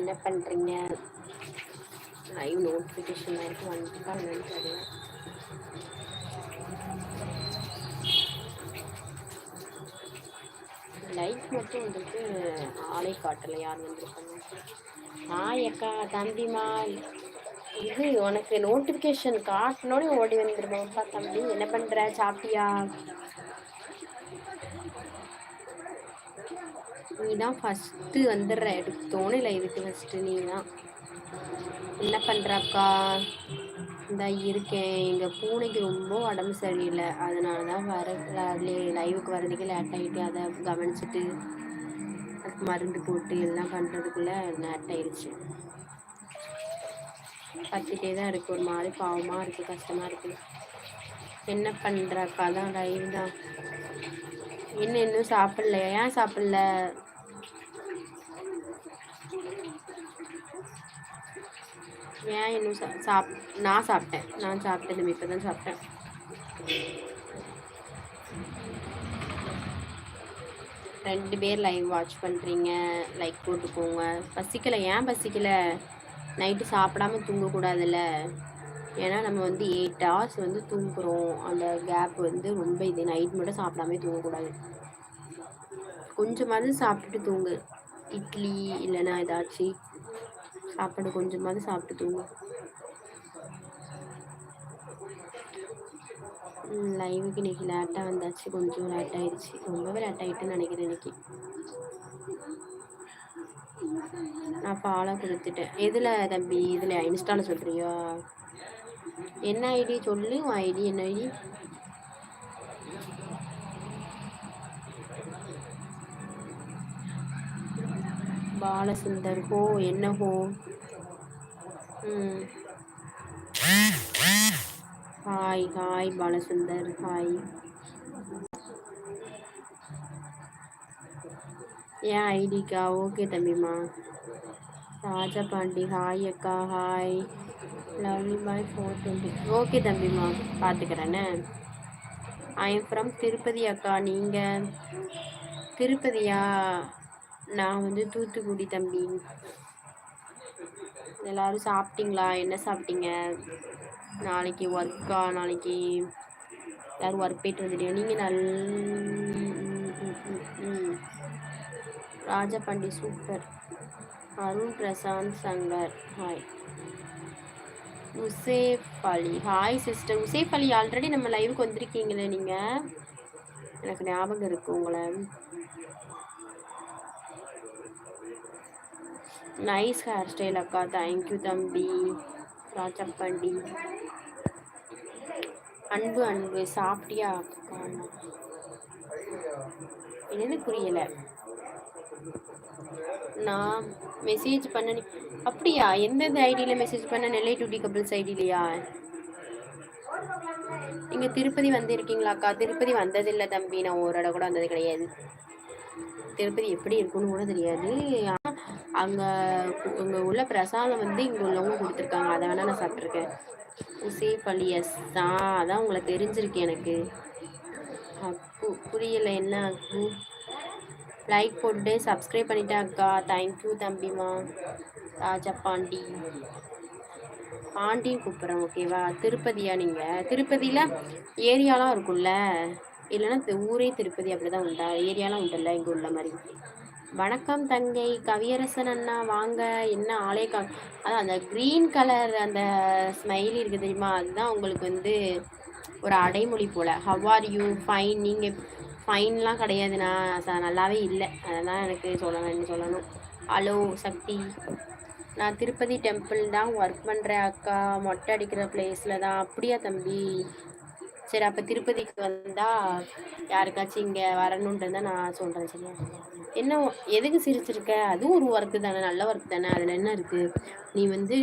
என்ன பண்ணுறீங்க live notification வரைக்கும் வந்துட்டா என்னன்னு தெரியல. லைக் மட்டும் வந்துட்டு ஆளை காட்டலை யார் வந்திருக்காங்க நான் அக்கா தம்பிமா இது உனக்கு நோட்டிஃபிகேஷன் காட்டினோடனே ஓடி வந்துருமாப்பா தம்பி என்ன பண்ணுற சாப்பிட்டியா? நீ தான் ஃபஸ்ட்டு வந்துடுற எடுத்தோன்னே லைவுக்கு ஃபஸ்ட்டு நீ தான். என்ன பண்ணுறாக்கா இந்த இருக்கேன். எங்கள் பூனைக்கு ரொம்ப உடம்பு சரியில்லை. அதனால தான் வர லைவுக்கு வர்றதுக்கு லேட் ஆகிட்டு அதை கவனிச்சுட்டு அதுக்கு மருந்து போட்டு எல்லாம் பண்ணுறதுக்குள்ளே லேட் ஆயிடுச்சு கத்திட்டே தான் இருக்குது ஒரு மாதிரி பாவமாக இருக்குது கஷ்டமாக இருக்குது என்ன பண்ணுறாக்கா தான் லைவ் தான். என்ன இன்னும் சாப்பிடல ஏன் சாப்பிடல? ஏன் இன்னும் சா சாப் நான் சாப்பிட்டேன். நான் சாப்பிட்டேன் இப்போ தான் சாப்பிட்டேன். ரெண்டு பேர் லைவ் வாட்ச் பண்ணுறீங்க லைக் போட்டுக்கோங்க. பசிக்கலை. ஏன் பசிக்கலை? நைட்டு சாப்பிடாம தூங்கக்கூடாதுல்ல. ஏன்னா நம்ம வந்து எயிட் ஹவர்ஸ் வந்து தூங்குகிறோம் அந்த கேப் வந்து ரொம்ப இது. நைட் மட்டும் சாப்பிடாம தூங்கக்கூடாது. கொஞ்சமாவது சாப்பிட்டுட்டு தூங்கு. இட்லி இல்லைன்னா ஏதாச்சும் சாப்பாடு கொஞ்சமாவது சாப்பிட்டு தூங்க லைவுக்கு இன்னைக்கு லேட்டாக வந்தாச்சு. கொஞ்சம் லேட் ஆயிடுச்சு. ரொம்பவே லேட் ஆகிட்டுன்னு நினைக்கிறேன் இன்னைக்கு. நான் ஃபாலோ கொடுத்துட்டேன். எதில் தம்பி? இதில் இன்ஸ்டாவில் சொல்கிறியோ என்ன ஐடி? சொல்லு. உன் ஐடி என்ன ஐடி? பாலசுந்தர் ஹோ என்ன ஹோ ம். Hi hi Balasundar hi. ஏன் ஐடிக்கா ஓகே தம்பிம்மா. ராஜா பாண்டி ஹாய் அக்கா hi. Lovely bye four twenty okay தம்பிம்மா பார்த்துக்கிறேன்னு ஐ எம் ஃப்ரம் திருப்பதி அக்கா நீங்கள் திருப்பதியா நான் வந்து தூத்துக்குடி தம்பி. எல்லோரும் சாப்பிட்டீங்களா? என்ன சாப்பிட்டீங்க? நாளைக்கு ஒர்க்கா நாளைக்கு எல்லோரும் ஒர்க் போயிட்டு வந்துட்டீங்க நீங்கள் நல் Raja super. Arun Prashanth Shankar. Hi Yusuf Ali. Hi sister Yusuf Ali already நம்ம லைவுக்கு வந்திருக்கீங்களே நீங்கள் எனக்கு ஞாபகம் இருக்குது உங்களை. நைஸ் ஹேர் ஸ்டைல் அக்கா தேங்க்யூ தம்பி ராஜப்பண்டி அன்பு அன்பு சாப்பிட்டியா அக்கா என்னது புரியலை நான் மெசேஜ் பண்ண அப்படியா எந்தெந்த ஐடியில் மெசேஜ் பண்ண நெல்லை டூட்டி கபிள்ஸ் ஐடியிலையா நீங்கள் திருப்பதி வந்திருக்கீங்களாக்கா திருப்பதி வந்ததில்லை தம்பி நான் ஒரு இடம் கூட வந்தது கிடையாது திருப்பதி எப்படி இருக்குன்னு கூட தெரியாது. அங்கே அங்கே உள்ள பிரசாதம் வந்து இங்கே உள்ளவங்க கொடுத்துருக்காங்க. அதை வேணால் நான் சாப்பிட்ருக்கேன் சேஃப் அலி எஸ். தான் அதான் உங்களை தெரிஞ்சிருக்கு எனக்கு. அக்கு புரியலை என்ன அக்கு லைக் போட்டுட்டு சப்ஸ்கிரைப் பண்ணிட்டேன் அக்கா. தேங்க்யூ தம்பிமா. ராஜா பாண்டி. பாண்டியும் கூப்பிட்றேன் ஓகேவா திருப்பதியா நீங்கள் திருப்பதியில் ஏரியாலாம் இருக்கும்ல. இல்லைன்னா ஊரே திருப்பதி அப்படி தான் உண்டா? ஏரியாலாம் உண்டல்ல இங்கே உள்ள மாதிரி? வணக்கம் தங்கை கவியரசன் அண்ணா வாங்க. என்ன ஆலய கா அதான் அந்த க்ரீன் கலர் அந்த ஸ்மைலி இருக்குது தெரியுமா? அதுதான் உங்களுக்கு வந்து ஒரு அடைமொழி போல். ஹவ் ஆர் யூ ஃபைன் நீங்கள் ஃபைன்லாம் கிடையாது. நான் நல்லாவே இல்லை. அதெல்லாம் எனக்கு சொல்லணும் சொல்லணும்? ஹலோ சக்தி. நான் திருப்பதி டெம்பிள் தான் ஒர்க் பண்ணுறேன் அக்கா. மொட்டை அடிக்கிற பிளேஸில் தான். அப்படியா தம்பி? சரி அப்போ திருப்பதிக்கு வந்தால் யாருக்காச்சும் இங்கே வரணுன்றது தான் நான் சொல்கிறேன் சரியா? என்ன எதுக்கு சிரிச்சிருக்க? அதுவும் ஒரு ஒர்க்கு தானே நல்ல ஒர்க் தானே அதில் என்ன இருக்குது நீ வந்து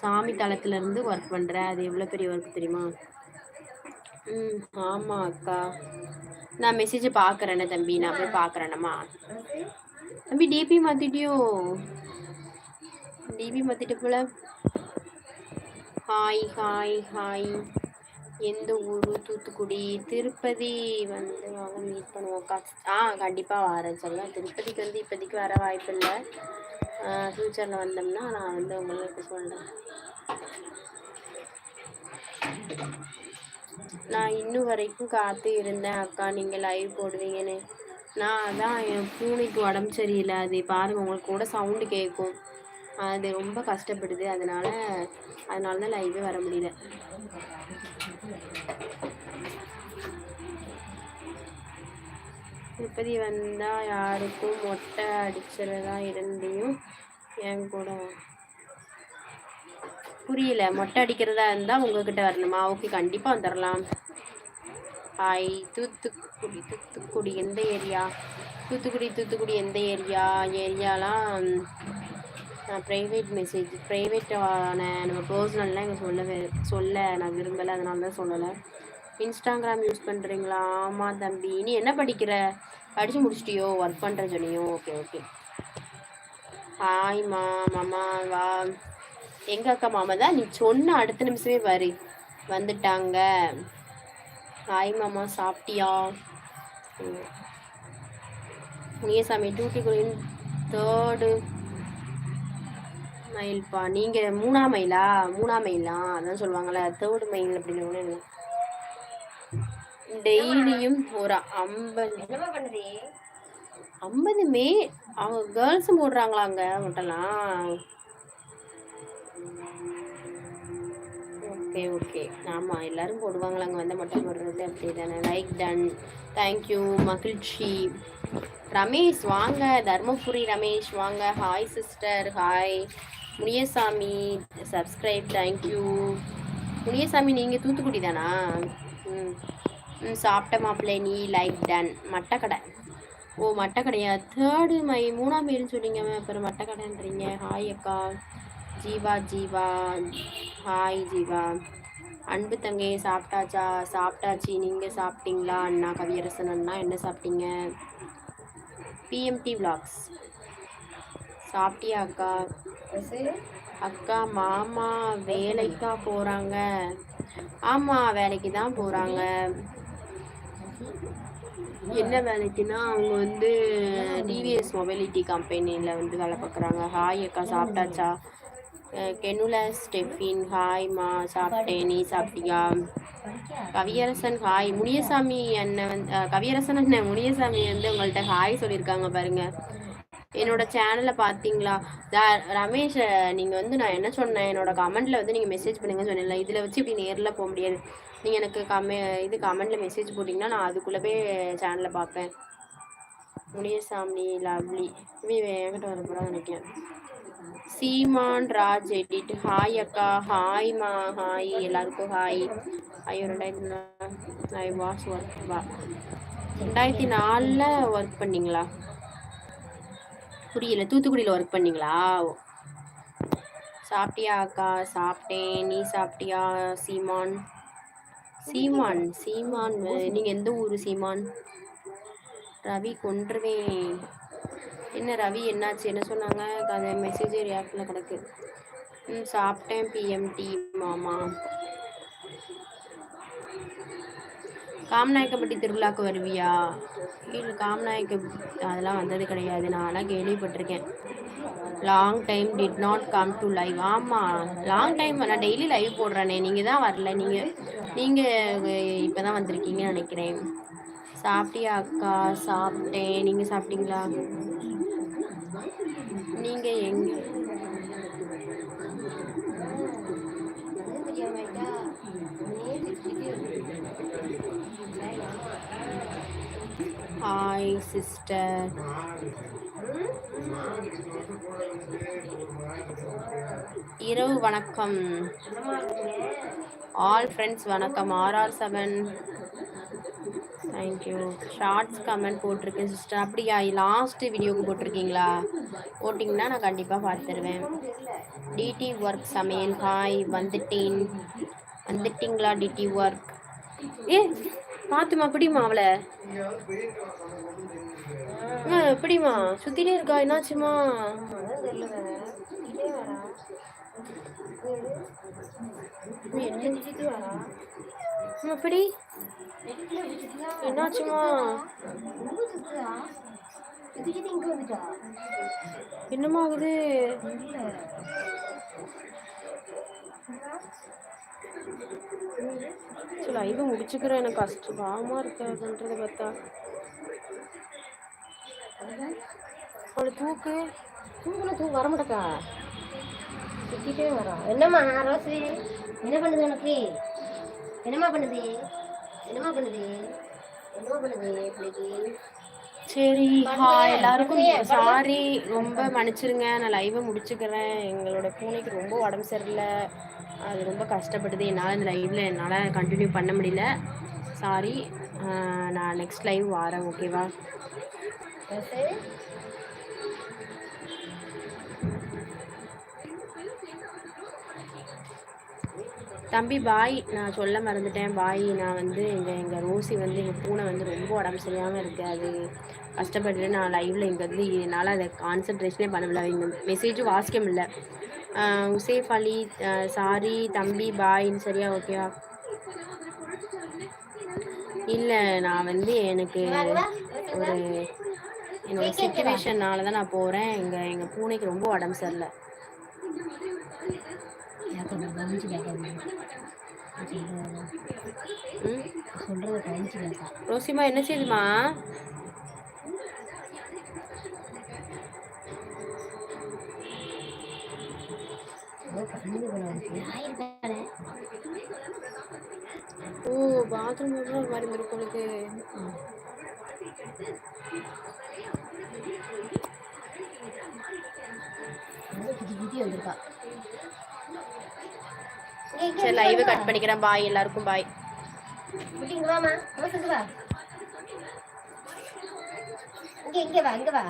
சாமி தளத்துலேருந்து ஒர்க் பண்ணுற அது எவ்வளோ பெரிய ஒர்க் தெரியுமா? ம் ஆமாம் அக்கா. நான் மெசேஜை பார்க்குறேண்ணே தம்பி நான் போய் பார்க்குறேனம்மா தம்பி டிபி மாற்றிட்டியோ டிபி மாற்றிட்டு போல. ஹாய் ஹாய் ஹாய் எந்த ஊர்? தூத்துக்குடி. திருப்பதி வந்து வாங்க மீட் பண்ணுவோம்க்கா ஆ கண்டிப்பாக வரேன் சரியா திருப்பதிக்கு வந்து இப்போதைக்கு வர வாய்ப்பு இல்லை. ஃப்யூச்சரில் வந்தோம்னா நான் வந்து உங்களுக்கு சொல்கிறேன் நான் இன்னும் வரைக்கும் காத்து இருந்தேன் அக்கா. நீங்கள் லைவ் போடுவீங்கன்னு. நான் அதான் என் பூனைக்கு உடம்பு சரியில்லை. அது பாருங்கள் உங்களுக்கு கூட சவுண்டு கேட்கும். அது ரொம்ப கஷ்டப்படுது. அதனால் அதனால தான் லைவே வர முடியல. திருப்பதி வந்தால் யாருக்கும் மொட்டை அடிச்சிருந்தா இருந்தையும் என் கூட புரியல. மொட்டை அடிக்கிறதா இருந்தால் உங்ககிட்ட வரணுமா? ஓகே கண்டிப்பாக வந்துடலாம் ஹாய் தூத்துக்குடி தூத்துக்குடி எந்த ஏரியா? தூத்துக்குடி தூத்துக்குடி எந்த ஏரியா? ஏரியாலாம் ப்ரைவேட் மெசேஜ் ப்ரைவேட்டான நம்ம பர்சனல்லாம் இங்கே சொல்ல சொல்ல நான் விரும்பலை அதனால தான் சொல்லலை. இன்ஸ்டாகிராம் யூஸ் பண்ணுறீங்களா ஆமாம் தம்பி. நீ என்ன படிக்கிற? படித்து முடிச்சிட்டியோ? ஒர்க் பண்ணுற சொன்னியோ ஓகே ஓகே ஹாய்மா மாமா வா. எங்கள் அக்கா மாமா தான் நீ சொன்ன அடுத்த நிமிஷமே வரு. வந்துட்டாங்க. ஹாய் மாமா. சாப்பிட்டியா? முனியசாமி குயின் தேர்டு மைல்ப்பா? நீங்கள் மூணாம் மைலா? மூணாம் மைலா? அதான் சொல்லுவாங்கள்ல தேர்டு மைல் அப்படின்னு ஒன்று டெய்லியும் ஒரு ஐம்பது ஐம்பது மே அவங்க கேர்ள்ஸும் போடுறாங்களாங்க மட்டும்லாம் ஓகே ஓகே. ஆமாம் எல்லோரும் போடுவாங்களாங்க வந்து மட்டும் போடுறது அப்படி தானே. லைக் டன் தேங்க்யூ மகிழ்ச்சி. ரமேஷ் வாங்க. தர்மபுரி ரமேஷ் வாங்க. Hi sister hi Muniyasamy subscribe thank you Muniyasamy நீங்கள் தூத்துக்குடி தானா? ம். ம் சாப்பிட்ட மாப்பிள்ளை நீ லைக் டன் மட்டக்கடை. ஓ மட்டக்கடையா? தேர்டு மை மூணாம் பேருன்னு சொன்னீங்க அப்புறம் மட்டக்கடைன்றீங்க. ஹாய் அக்கா. ஜீவா ஜீவா. ஹாய் ஜீவா. அன்பு தங்கை சாப்பிட்டாச்சா? சாப்பிட்டாச்சு. நீங்கள் சாப்பிட்டீங்களா? அண்ணா கவியரசன் அண்ணா என்ன சாப்பிட்டீங்க? பிஎம்டி விளாக்ஸ் சாப்பிட்டியா அக்கா அக்கா மாமா வேலைக்கா போகிறாங்க ஆமாம் வேலைக்கு தான் போகிறாங்க என்ன வேலைக்குன்னா அவங்க வந்து டிவிஎஸ் மொபைலிட்டி கம்பெனியில் வந்து வேலை பார்க்குறாங்க. ஹாய் அக்கா சாப்பிட்டாச்சா? கெனுல ஸ்டெஃபின் ஹாய்மா சாப்பிட்டேன். நீ சாப்பிட்டியா? கவியரசன் ஹாய் முனியசாமி அண்ணன் வந்து கவியரசன் அண்ணன் முனியசாமி வந்து உங்கள்கிட்ட ஹாய் சொல்லியிருக்காங்க பாருங்க. என்னோட சேனலை பார்த்தீங்களா ரமேஷ் நீங்கள் வந்து நான் என்ன சொன்னேன்? என்னோட கமெண்ட்டில் வந்து நீங்கள் மெசேஜ் பண்ணுங்கன்னு சொன்னேன்ல. இதில் வச்சு இப்படி நேரில் போக முடியாது. நீங்கள் எனக்கு கமெ இது கமெண்ட்டில் மெசேஜ் போட்டிங்கன்னா நான் அதுக்குள்ளே போய் பார்ப்பேன் முனியசாமி லவ்லி இவன் என்கிட்ட வரப்போதான் நினைக்கிறேன். சீமான் ராஜ் எடிட் ஹாய் அக்கா. ஹாய் மா. ஹாய் எல்லாருக்கும் ஹாய் ஐயோ ரெண்டாயிரத்தி ஐ வாஸ் ஒர்க் வா. ரெண்டாயிரத்தி நாலில் ஒர்க் பண்ணிங்களா? புரியல தூத்துக்குடியில் ஒர்க் பண்ணிங்களா? சாப்பிட்டியா அக்கா? சாப்பிட்டேன். நீ சாப்பிட்டியா சீமான்? சீமான் சீமான் நீங்கள் எந்த ஊர் சீமான்? ரவி கொன்றுவேன். என்ன ரவி என்னாச்சு? என்ன சொன்னாங்க? அந்த மெசேஜ் ரியாக்டில் கிடக்கு. ம் சாப்பிட்டேன் பிஎம்டி மாமா. காமநாயக்கப்பட்டி திருவிழாக்கு வருவியா? இல்லை காமநாயக்க அதெல்லாம் வந்தது கிடையாது. நான்லாம் கேள்விப்பட்டிருக்கேன். Long time did not come to live ஆமாம் லாங் டைம் நான் டெய்லி லைவ் போடுறேனே. நீங்கள் தான் வரல. நீங்கள் நீங்கள் இப்போ தான் வந்திருக்கீங்கன்னு நினைக்கிறேன். சாப்பிட்டியா அக்கா? சாப்பிட்டேன். நீங்கள் சாப்பிட்டீங்களா? நீங்கள் எங்கே ஹாய் சிஸ்டர் இரவு வணக்கம். ஆல் ஃப்ரெண்ட்ஸ் வணக்கம். R R seven thank you shorts comment போட்டிருக்கேன் சிஸ்டர் அப்படியா? லாஸ்ட் வீடியோக்கு போட்டிருக்கீங்களா? போட்டிங்கன்னா நான் கண்டிப்பாக பார்த்துருவேன். டிடி ஒர்க் சமையல். ஹாய் வந்துட்டேன். வந்துட்டிங்களா டிடி ஒர்க் ஏ பாத்துமா பிடிமா அவளை? பிடிமா சுத்திட்டே இருக்கா என்னாச்சுமா? எப்படி என்னாச்சுமா? என்னமா ஆகுது? லைவ் முடிச்சுக்கிறேன். எனக்கு கஷ்டமா இருக்கு அதுன்றத பார்த்தா. அவளை தூக்கு. தூக்குன தூக்கு வர மாட்டக்கா. சுத்திட்டே வரோம் என்னம்மா ரோசி என்ன பண்ணுது உனக்கு? என்னம்மா பண்ணுது? என்னம்மா பண்ணுது? என்னம்மா பண்ணுது பிள்ளைக்கு சரி எல்லாருக்கும் சாரி. ரொம்ப மன்னிச்சிருங்க. நான் லைவை முடிச்சுக்கிறேன். எங்களோட பூனைக்கு ரொம்ப உடம்பு சரியில்லை. அது ரொம்ப கஷ்டப்பட்டது. என்னால் இந்த லைவில் என்னால் கண்டினியூ பண்ண முடியல. சாரி நான் நெக்ஸ்ட் லைவ் வரேன் ஓகேவா தம்பி பாய் நான் சொல்ல மறந்துட்டேன். பாய் நான் வந்து எங்கள் எங்கள் ரோசி வந்து எங்கள் பூனை வந்து ரொம்ப உடம்பு சரியாமல் இருக்குது அது கஷ்டப்பட்டு நான் லைவில் இங்கே வந்து என்னால் அதை கான்சன்ட்ரேஷனே பண்ண முடியல இந்த மெசேஜும் வாசிக்க முடியல. உசேஃப் அலி சாரி தம்பி பாய்ன்னு சரியா ஓகேவா இல்லை நான் வந்து எனக்கு ஒரு என்னோட சுச்சுவேஷன்னால தான் நான் போகிறேன் எங்கள் எங்கள் பூனைக்கு ரொம்ப உடம்பு சரியில்லை. கேட்கணும் கவனிச்சு கேட்கணும் சொல்கிறத கவனிச்சு கேட்கா ரோசிமா என்ன செய்யுதுமா ஓ பாத்ரூம் ஒரு மாதிரி உங்களுக்கு. குதி வந்திருக்கா சரி லைவ் கட் பண்ணிக்கிறேன். பாய் எல்லாருக்கும் பாய் இங்க வாமா வா இங்க இங்க வா இங்க வா.